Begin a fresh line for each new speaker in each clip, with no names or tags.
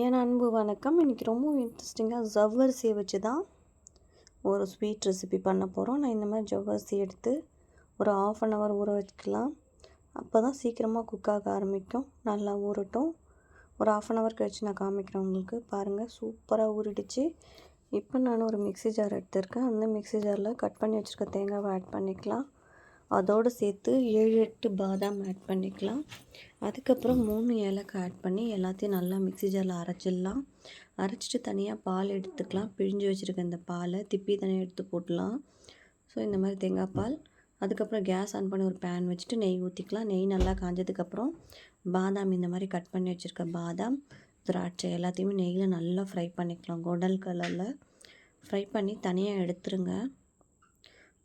என் அன்பு வணக்கம். இன்றைக்கி ரொம்ப இன்ட்ரெஸ்டிங்காக ஜவ்வரிசியை வச்சு தான் ஒரு ஸ்வீட் ரெசிபி பண்ண போகிறோம் நான் இந்த மாதிரி ஜவ்வரிசி எடுத்து ஒரு ஆஃப் அன் ஹவர் ஊற வச்சுக்கலாம். அப்போ தான் சீக்கிரமாக குக் ஆக ஆரம்பிக்கும். நல்லா ஊறட்டும். ஒரு ஆஃப் அன் ஹவர் கழிச்சு நான் காமிக்கிறேன் உங்களுக்கு. பாருங்கள் சூப்பராக ஊறிடுச்சு. இப்போ நான் ஒரு மிக்சி ஜார் எடுத்திருக்கேன். அந்த மிக்சி ஜாரில் கட் பண்ணி வச்சுருக்க தேங்காவை ஆட் பண்ணிக்கலாம். அதோடு சேர்த்து ஏழு எட்டு பாதாம் ஆட் பண்ணிக்கலாம். அதுக்கப்புறம் மூணு ஏலக்காய் ஆட் பண்ணி எல்லாத்தையும் நல்லா மிக்சி ஜாரில் அரைச்சிடலாம். அரைச்சிட்டு தனியாக பால் எடுத்துக்கலாம். பிழிஞ்சு வச்சுருக்க இந்த பாலை திப்பி தனியாக எடுத்து போட்டலாம். ஸோ இந்த மாதிரி தேங்காய் பால். அதுக்கப்புறம் கேஸ் ஆன் பண்ணி ஒரு பேன் வச்சுட்டு நெய் ஊற்றிக்கலாம் நெய் நல்லா காஞ்சதுக்கப்புறம் பாதாம் இந்த மாதிரி கட் பண்ணி வச்சுருக்க பாதாம் திராட்சை எல்லாத்தையுமே நெய்யில் நல்லா ஃப்ரை பண்ணிக்கலாம். கோல்டன் கலரில் ஃப்ரை பண்ணி தனியாக எடுத்துருங்க.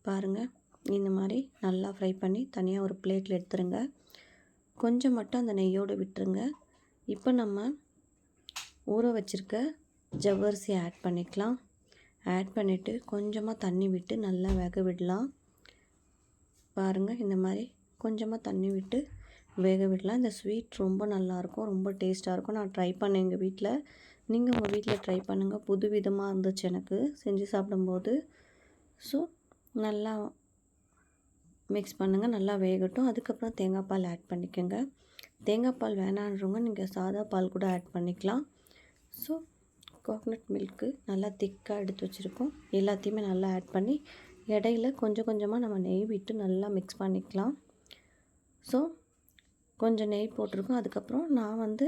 பாருங்கள் இந்த மாதிரி நல்லா ஃப்ரை பண்ணி தனியாக ஒரு பிளேட்டில் எடுத்துருங்க. கொஞ்சம் மட்டும் அந்த நெய்யோடு விட்டுருங்க. இப்போ நம்ம ஊற வச்சுருக்க ஜவ்வரிசி ஆட் பண்ணிக்கலாம். ஆட் பண்ணிவிட்டு கொஞ்சமாக தண்ணி விட்டு நல்லா வேக விடலாம். பாருங்கள் இந்த மாதிரி கொஞ்சமாக தண்ணி விட்டு வேக விடலாம். இந்த ஸ்வீட் ரொம்ப நல்லாயிருக்கும் ரொம்ப டேஸ்ட்டாக இருக்கும். நான் ட்ரை பண்ணேன் எங்கள் வீட்டில் நீங்கள் உங்கள் வீட்டில் ட்ரை பண்ணுங்கள் புது விதமாக இருந்துச்சு எனக்கு. செஞ்சு சாப்பிடும்போது. ஸோ நல்லா மிக்ஸ் பண்ணுங்கள் நல்லா வேகட்டும். அதுக்கப்புறம் தேங்காய் பால் ஆட் பண்ணிக்கோங்க. தேங்காய் பால் வேணான்றவங்க நீங்கள் சாதா பால் கூட ஆட் பண்ணிக்கலாம். ஸோ கோகனட் மில்க்கு நல்லா திக்காக எடுத்து வச்சுருக்கோம். எல்லாத்தையுமே நல்லா ஆட் பண்ணி இடையில கொஞ்சம் கொஞ்சமாக நம்ம நெய் விட்டு நல்லா மிக்ஸ் பண்ணிக்கலாம். ஸோ கொஞ்சம் நெய் போட்டிருக்கோம். அதுக்கப்புறம் நான் வந்து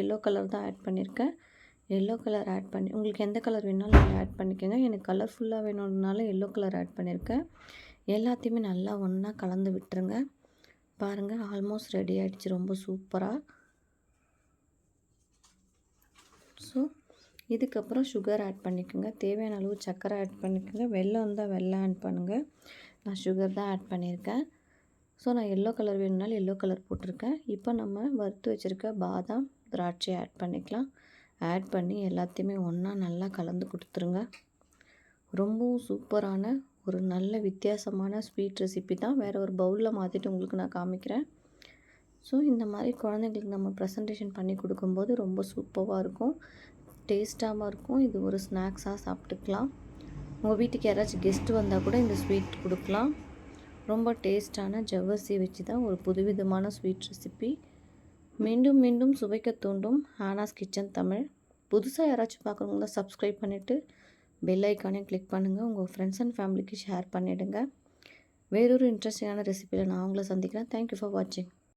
எல்லோ கலர் தான் ஆட் பண்ணியிருக்கேன் எல்லோ கலர் ஆட் பண்ணி உங்களுக்கு எந்த கலர் வேணாலும் நீங்கள் ஆட் பண்ணிக்கோங்க. எனக்கு கலர்ஃபுல்லாக வேணும்னாலும் எல்லோ கலர் ஆட் பண்ணியிருக்கேன் எல்லாத்தையுமே நல்லா ஒன்றா கலந்து விட்டுருங்க. பாருங்கள் ஆல்மோஸ்ட் ரெடி ஆகிடுச்சு ரொம்ப சூப்பராக ஸோ இதுக்கப்புறம் சுகர் ஆட் பண்ணிக்கோங்க. தேவையான அளவு சர்க்கரை ஆட் பண்ணிக்கோங்க. வெள்ளம் இருந்தால் வெள்ளம் ஆட் பண்ணுங்கள் நான் சுகர் தான் ஆட் பண்ணியிருக்கேன். ஸோ நான் எல்லோ கலர் வேணும்னாலும் எல்லோ கலர் போட்டிருக்கேன். இப்போ நம்ம வறுத்து வச்சுருக்க பாதாம் திராட்சை ஆட் பண்ணிக்கலாம். ஆட் பண்ணி எல்லாத்தையுமே ஒன்றா நல்லா கலந்து கொடுத்துருங்க. ரொம்பவும் சூப்பரான ஒரு நல்ல வித்தியாசமான ஸ்வீட் ரெசிபி தான். வேறு ஒரு பவுலில் மாற்றிட்டு உங்களுக்கு நான் காமிக்கிறேன். ஸோ இந்த மாதிரி குழந்தைங்களுக்கு நம்ம ப்ரெசன்டேஷன் பண்ணி கொடுக்கும்போது ரொம்ப சூப்பராக இருக்கும். டேஸ்ட்டாகவும் இருக்கும். இது ஒரு ஸ்நாக்ஸாக சாப்பிட்டுக்கலாம். உங்கள் வீட்டுக்கு யாராச்சும் கெஸ்ட்டு வந்தால் கூட இந்த ஸ்வீட் கொடுக்கலாம். ரொம்ப டேஸ்ட்டான ஜவ்வரிசி வச்சு தான் ஒரு புதுவிதமான ஸ்வீட் ரெசிபி மீண்டும் மீண்டும் சுவைக்க தூண்டும் ஹானாஸ் கிச்சன் தமிழ். புதுசாக யாராச்சும் பார்க்குறவங்கள சப்ஸ்கிரைப் பண்ணிவிட்டு பெல் ஐக்கானையும் கிளிக் பண்ணுங்கள் உங்கள் ஃப்ரெண்ட்ஸ் அண்ட் ஃபேமிலிக்கு ஷேர் பண்ணிவிடுங்க வேறொரு இன்ட்ரெஸ்டிங்கான ரெசிபியில் நான் உங்களை சந்திக்கிறேன். தேங்க்யூ ஃபார் வாட்சிங்